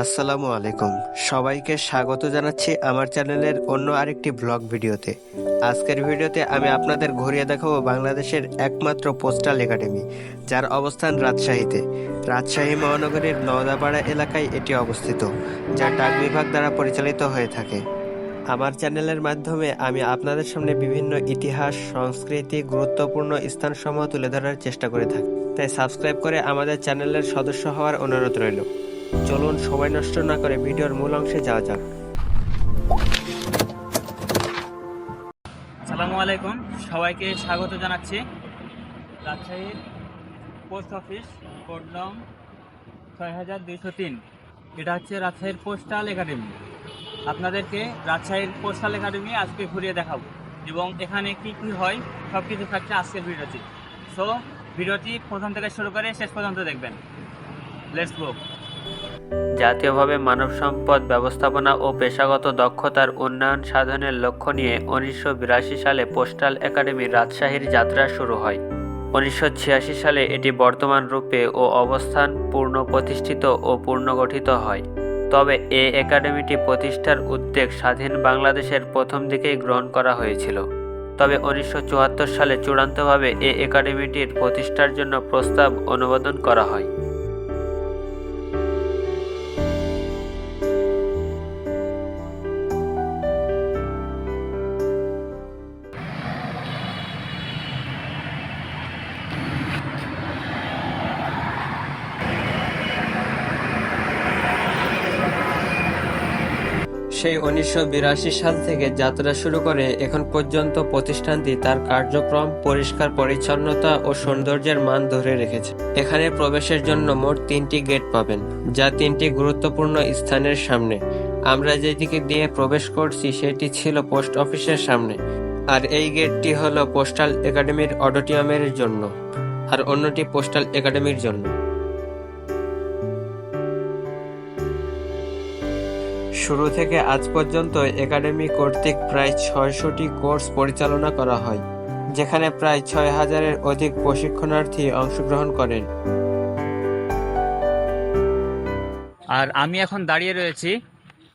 আসসালামু আলাইকুম। সবাইকে স্বাগত জানাচ্ছি আমার চ্যানেলের অন্য আরেকটি ব্লগ ভিডিওতে। আজকের ভিডিওতে আমি আপনাদের ঘুরিয়ে দেখাবো বাংলাদেশের একমাত্র পোস্টাল একাডেমি, যার অবস্থান রাজশাহীতে। রাজশাহী মহানগরীর নওদাপাড়া এলাকায় এটি অবস্থিত, যা ডাক বিভাগ দ্বারা পরিচালিত হয়ে থাকে। আমার চ্যানেলের মাধ্যমে আমি আপনাদের সামনে বিভিন্ন ইতিহাস, সংস্কৃতি, গুরুত্বপূর্ণ স্থানসমূহ তুলে ধরার চেষ্টা করে থাকি। তাই সাবস্ক্রাইব করে আমাদের চ্যানেলের সদস্য হওয়ার অনুরোধ রইল। চলুন সময় নষ্ট না করে ভিডিওর মূল অংশে যাওয়া যাক। সালামু আলাইকুম, সবাইকে স্বাগত জানাচ্ছি। রাজশাহীর পোস্ট অফিস কোড নং ছয় হাজার দুইশো তিন। এটা হচ্ছে রাজশাহীর পোস্টাল একাডেমি। আপনাদেরকে রাজশাহীর পোস্টাল একাডেমি আজকে ঘুরিয়ে দেখাবো এবং এখানে কি কি হয় সব কিছু থাকছে আজকের ভিডিওটি সো ভিডিওটি প্রথম থেকে শুরু করে শেষ পর্যন্ত দেখবেন। লেটস গো জাতীয়ভাবে মানব সম্পদ ব্যবস্থাপনা ও পেশাগত দক্ষতার উন্নয়ন সাধনের লক্ষ্য নিয়ে উনিশশো বিরাশি সালে পোস্টাল একাডেমি রাজশাহীর যাত্রা শুরু হয়। উনিশশো ছিয়াশি সালে এটি বর্তমান রূপে ও অবস্থান পূর্ণ প্রতিষ্ঠিত ও পুনর্গঠিত হয়। তবে এ একাডেমিটি প্রতিষ্ঠার উদ্যোগ স্বাধীন বাংলাদেশের প্রথম দিকেই গ্রহণ করা হয়েছিল। তবে উনিশশো চুয়াত্তর সালে চূড়ান্তভাবে এ একাডেমিটির প্রতিষ্ঠার জন্য প্রস্তাব অনুমোদন করা হয়। সেই উনিশশো বিরাশি সাল থেকে যাত্রা শুরু করে এখন পর্যন্ত প্রতিষ্ঠানটি তার কার্যক্রম, পরিষ্কার পরিচ্ছন্নতা ও সৌন্দর্যের মান ধরে রেখেছে। এখানে প্রবেশের জন্য মোট তিনটি গেট পাবেন, যা তিনটি গুরুত্বপূর্ণ স্থানের সামনে। আমরা যেদিকে দিয়ে প্রবেশ করছি, সেটি ছিল পোস্ট অফিসের সামনে। আর এই গেটটি হলো পোস্টাল একাডেমির অডিটোরিয়ামের জন্য, আর অন্যটি পোস্টাল একাডেমির জন্য। শুরু থেকে আজ পর্যন্ত একাডেমি কর্তৃক প্রায় ছয়শটি কোর্স পরিচালনা করা হয় যেখানে প্রায় ছয় হাজারের অধিক প্রশিক্ষণার্থী অংশগ্রহণ করেন। আর আমি এখন দাঁড়িয়ে রয়েছি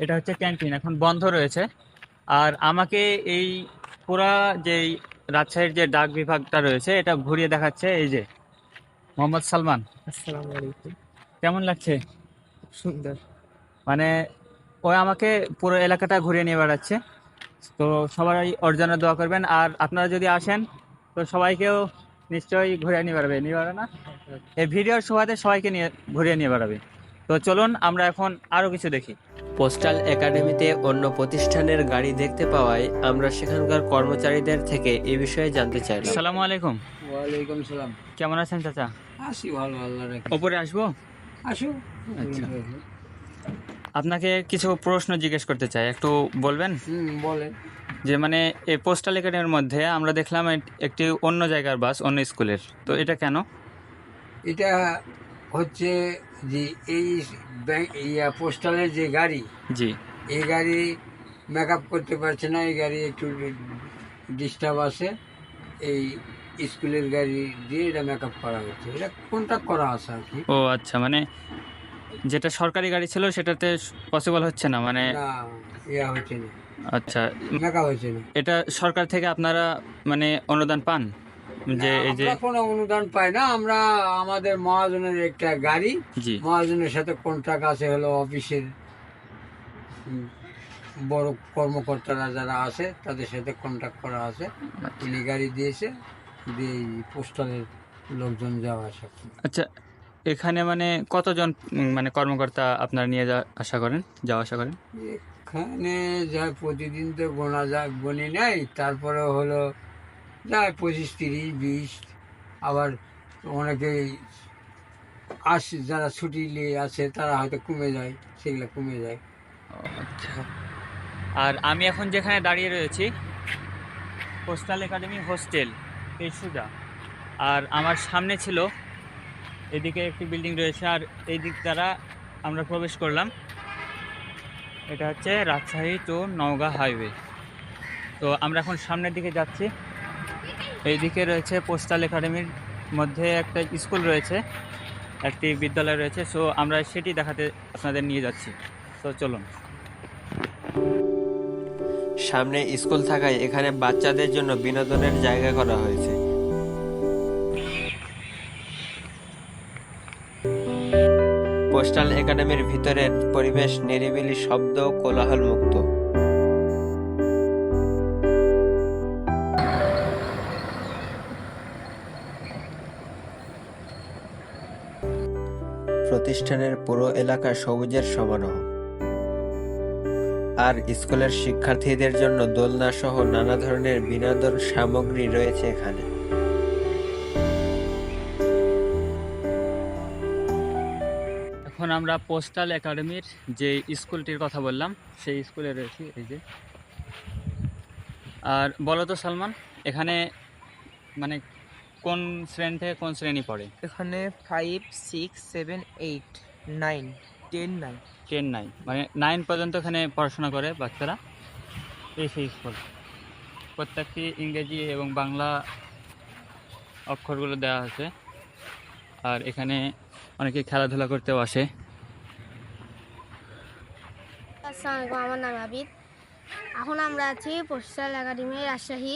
এটা হচ্ছে ক্যান্টিন এখন বন্ধ রয়েছে। আর আমাকে এই পুরা যেই রাজশাহীর যে ডাক বিভাগটা রয়েছে এটা ঘুরিয়ে দেখাচ্ছে এই যে মোহাম্মদ সালমান। আসসালামু আলাইকুম। কেমন লাগছে? সুন্দর। মানে ও আমাকে পুরো এলাকাটা ঘুরিয়ে নিয়ে বেড়াচ্ছে। তো সবাই ওর জন্য দোয়া করবেন। আর আপনারা যদি আসেন তো সবাইকেও নিশ্চয়ই ঘুরিয়ে নিয়ে বেড়াবে। নিয়ে বেড়াবে না? এই ভিডিওর সুবাদে সবাইকে নিয়ে ঘুরিয়ে নিয়ে বেড়াবে। তো চলুন আমরা এখন আরও কিছু দেখি। পোস্টাল একাডেমিতে অন্য প্রতিষ্ঠানের গাড়ি দেখতে পাওয়ায় আমরা সেখানকার কর্মচারীদের থেকে এ বিষয়ে জানতে চাই আসসালামু আলাইকুম। ওয়ালাইকুম সালাম। কেমন আছেন চাচা? আসি ভালো আল্লাহ ওপরে আসব? আসো আচ্ছা। আপনাকে কিছু প্রশ্ন জিজ্ঞেস করতে চাই একটু বলবেন? বলেন। যে মানে এই পোস্টাল একাডেমির মধ্যে আমরা দেখলাম একটি অন্য জায়গার বাস অন্য স্কুলের। তো এটা কেন? এটা হচ্ছে যে এই ইয়া পোস্টালের যে গাড়ি জি। এই গাড়ি মেকআপ করতে পারছে না এই গাড়ি একটু ডিস্টার্ব আছে। এই স্কুলের গাড়ি দিয়ে এটা মেকআপ করা হচ্ছে। এটা কন্ট্যাক্ট করা আছে আর কি? ও আচ্ছা মানে যেটা সরকারি গাড়ি ছিল সেটাতে পসিবল হচ্ছে না মানে না ইয়া হচ্ছে না। আচ্ছা। না। এটা সরকার থেকে আপনারা মানে অনুদান পান? যে এই যে কোনো অনুদান পাই না আমরা আমাদের মহাজনের একটা গাড়ি মহাজনের সাথে কন্ট্রাক্ট আছে হলো অফিসের বড় কর্মকর্তারা যারা আছে তাদের সাথে কন্ট্যাক্ট করা আছে। উনি গাড়ি দিয়েছে দিয়ে পোস্টালের লোকজন যাওয়া আসা আচ্ছা এখানে মানে কতজন মানে কর্মকর্তা আপনারা নিয়ে যা আশা করেন যাওয়া আশা করেন? এখানে যা প্রতিদিন তো গোনা যায় গণি নেই তারপরে হলো যায় পঁচিশ তিরিশ বিশ আবার অনেকেই আসে যারা ছুটি নিয়ে আছে তারা হয়তো কমে যায় সেগুলো কমে যায়। আচ্ছা। আর আমি এখন যেখানে দাঁড়িয়ে রয়েছি পোস্টাল একাডেমি হোস্টেল এই সুজা আর আমার সামনে ছিল এদিকে একটি বিল্ডিং রয়েছে আর এই দিক দ্বারা আমরা প্রবেশ করলাম। এটা হচ্ছে রাজশাহী টু নওগাঁ হাইওয়ে। তো আমরা এখন সামনের দিকে যাচ্ছি। এইদিকে রয়েছে পোস্টাল একাডেমির মধ্যে একটা স্কুল রয়েছে, একটি বিদ্যালয় রয়েছে। সো আমরা সেটি দেখাতে আপনাদের নিয়ে যাচ্ছি। তো চলুন। সামনে স্কুল থাকায় এখানে বাচ্চাদের জন্য বিনোদনের জায়গা করা হয়েছে। একাডেমির ভিতরের পরিবেশ নিরিবিলি শব্দ কোলাহল মুক্ত প্রতিষ্ঠানের পুরো এলাকা সবুজের সমারোহ। আর স্কুলের শিক্ষার্থীদের জন্য দোলনা সহ নানা ধরনের বিনোদন সামগ্রী রয়েছে এখানে। এখন আমরা পোস্টাল একাডেমির যে স্কুলটির কথা বললাম সেই স্কুলে রয়েছি এই যে। আর বলো তো সালমান এখানে মানে কোন শ্রেণি থেকে কোন শ্রেণি পড়ে? এখানে five six seven eight nine ten nine ten nine মানে নাইন পর্যন্ত এখানে পড়াশোনা করে বাচ্চারা এই সেই স্কুল। প্রত্যেকটি ইংরেজি এবং বাংলা অক্ষরগুলো দেওয়া আছে। আর এখানে অনেকে খেলাধুলা করতেও আসে। আসসালামু আলাইকুম, আমার নাম আবিদ। এখন আমরা আছি পোস্টাল একাডেমি রাজশাহী।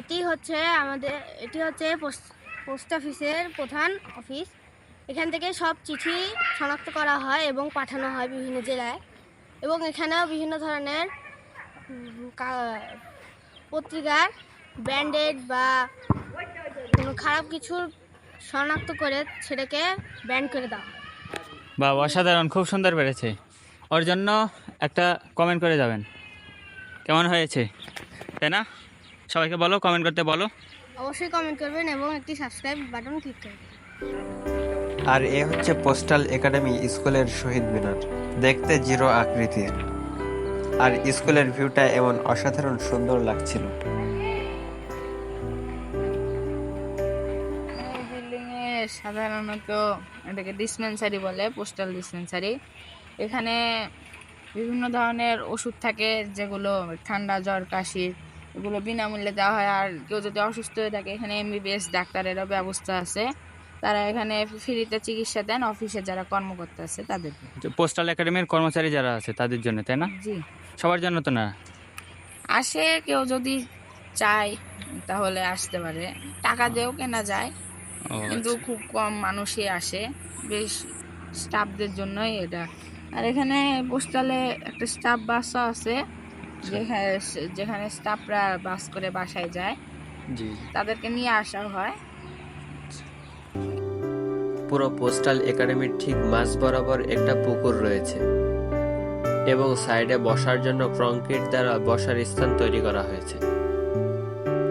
এটি হচ্ছে আমাদের, এটি হচ্ছে পোস্ট অফিসের প্রধান অফিস। এখান থেকে সব চিঠি শনাক্ত করা হয় এবং পাঠানো হয় বিভিন্ন জেলায়। এবং এখানেও বিভিন্ন ধরনের পত্রিকার ব্যান্ডেড বা কোনো খারাপ কিছুর শনাক্ত করে সেটাকে ব্যান্ড করে দাও। বা অসাধারণ খুব সুন্দর বেড়েছে ওর জন্য একটা কমেন্ট করে যাবেন। কেমন হয়েছে? তাই না? সবাইকে বলো কমেন্ট করতে বলো। অবশ্যই কমেন্ট করবেন এবং একটি সাবস্ক্রাইব বাটন ক্লিক করবেন। আর এ হচ্ছে পোস্টাল একাডেমি স্কুলের শহীদ মিনার। দেখতে জিরো আকৃতির। আর স্কুলের ভিউটা এমন অসাধারণ সুন্দর লাগছিল। সাধারণত এটাকে ডিসপেন্সারি বলে পোস্টাল ডিসপেন্সারি এখানে বিভিন্ন ধরনের ওষুধ থাকে যেগুলো ঠান্ডা জ্বর কাশির এগুলো বিনামূল্যে দেওয়া হয়। আর কেউ যদি অসুস্থ হয়ে থাকে এখানে এমবিবিএস ডাক্তারেরও ব্যবস্থা আছে। তারা এখানে ফ্রিতে চিকিৎসা দেন অফিসে যারা কর্মকর্তা আছে তাদের পোস্টাল একাডেমির কর্মচারী যারা আছে তাদের জন্য তাই না? জি। সবার জন্য তো না? আসে কেউ যদি চায় তাহলে আসতে পারে। টাকা দিয়েও কেনা যায়। কিন্তু আচ্ছা। খুব কম মানুষই আসে। বেশ স্টাফদের জন্যই এটা। আর এখানে পোস্টালে একটা স্টাফ বাসও আছে যেখানে যেখানে স্টাফরা বাস করে বাসায় যায়। তাদেরকে নিয়ে আসা হয়। পুরো পোস্টাল একাডেমির ঠিক মাঝ বরাবর একটা পুকুর রয়েছে এবং সাইডে বসার জন্য কংক্রিট দ্বারা বসার স্থান তৈরি করা হয়েছে।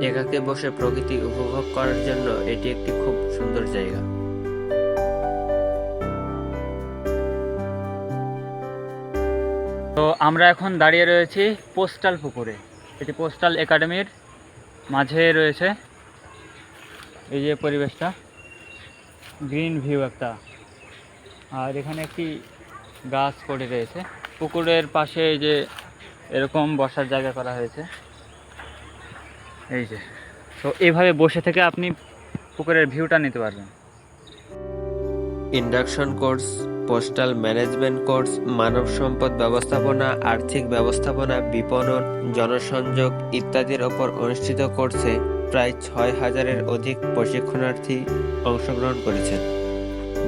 একাকে বসে প্রকৃতি উপভোগ করার জন্য এটি একটি খুব সুন্দর জায়গা। তো আমরা এখন দাঁড়িয়ে রয়েছি পোস্টাল পুকুরে। এটি পোস্টাল একাডেমির মাঝে রয়েছে। এই যে পরিবেশটা, গ্রিন ভিউ একটা। আর এখানে একটি গাছ পড়ে রয়েছে। পুকুরের পাশে যে এরকম বসার জায়গা করা হয়েছে। এই যে। তো এইভাবে বসে থেকে আপনি পুকুরের ভিউটা নিতে পারবেন। Induction course postal management course মানব সম্পদ ব্যবস্থাপনা, আর্থিক ব্যবস্থাপনা, বিপণন, জনসংযোগ ইত্যাদির ওপর অনুষ্ঠিত কোর্সে প্রায় ছয় হাজারের অধিক প্রশিক্ষণার্থী অংশগ্রহণ করেছেন।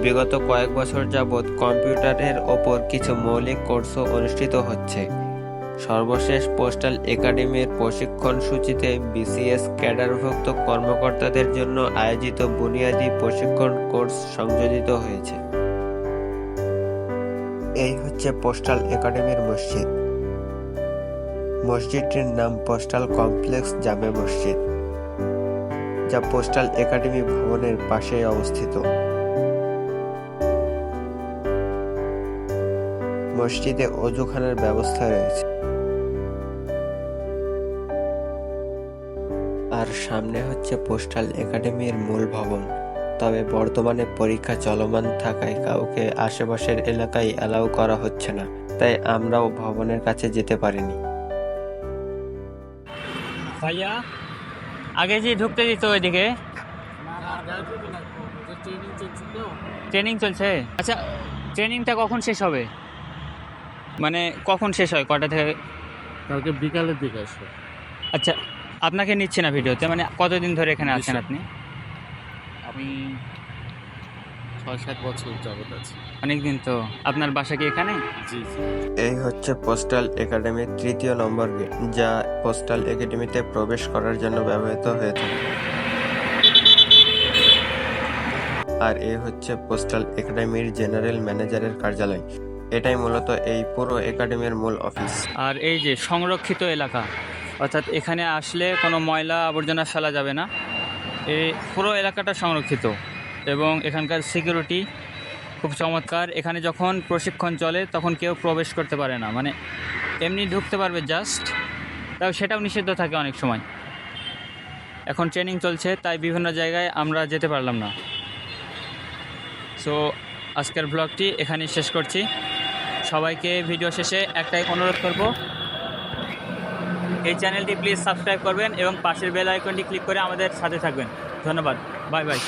বিগত কয়েক বছর যাবৎ কম্পিউটারের ওপর কিছু মৌলিক কোর্সও অনুষ্ঠিত হচ্ছে। সর্বশেষ পোস্টাল একাডেমির প্রশিক্ষণ সূচিতে বিসিএস ক্যাডারভুক্ত কর্মকর্তাদের জন্য আয়োজিত বুনিয়াদী প্রশিক্ষণ কোর্স সংযোজিত হয়েছে। এই হচ্ছে পোস্টাল একাডেমির মসজিদ। মসজিদটির নাম পোস্টাল কমপ্লেক্স জামে মসজিদ, যা পোস্টাল একাডেমি ভবনের পাশে অবস্থিত। মসজিদে অজুখানার ব্যবস্থা রয়েছে। সামনে হচ্ছে পোস্টাল একাডেমির মূল ভবন। তবে বর্তমানে পরীক্ষা চলমান থাকায় কাউকে আশেপাশের এলাকায় অ্যালাউ করা হচ্ছে না। তাই আমরাও ভবনের কাছে যেতে পারিনি। ভাইয়া আগে যে ঢুকতে দিত ওইদিকে? ট্রেনিং চলছে। আচ্ছা ট্রেনিংটা কখন শেষ হবে? মানে কখন শেষ হয়? কটা থেকে? কালকে বিকালের দিকে আসবে। আচ্ছা আপনাকে নিচ্ছে না ভিডিওতে মানে কতদিন ধরে এখানে আছেন আপনি? আমি ছয় সাত বছর যাবত আছি। অনেকদিন তো। আপনার বাসা কি এখানে? জি জি। এই হচ্ছে পোস্টাল একাডেমির তৃতীয় নম্বর গেট যা পোস্টাল একাডেমিতে প্রবেশ করার জন্য ব্যবহৃত হয়ে থাকে। আর এই হচ্ছে পোস্টাল একাডেমির জেনারেল ম্যানেজারের কার্যালয়। এটাই মূলত এই পুরো একাডেমির মূল অফিস আর এই যে সংরক্ষিত এলাকা অর্থাৎ এখানে আসলে কোনো ময়লা আবর্জনা ফেলা যাবে না। এই পুরো এলাকাটা সংরক্ষিত এবং এখানকার সিকিউরিটি খুব চমৎকার। এখানে যখন প্রশিক্ষণ চলে তখন কেউ প্রবেশ করতে পারে না। মানে এমনি ঢুকতে পারবে জাস্ট তাও সেটাও নিষিদ্ধ থাকে অনেক সময়। এখন ট্রেনিং চলছে, তাই বিভিন্ন জায়গায় আমরা যেতে পারলাম না। সো আজকের ব্লগটি এখানেই শেষ করছি। সবাইকে ভিডিও শেষে একটাই অনুরোধ করব এই চ্যানেলটি প্লিজ সাবস্ক্রাইব করবেন এবং পাশের বেল আইকনটি ক্লিক করে আমাদের সাথে থাকবেন। ধন্যবাদ। Bye bye.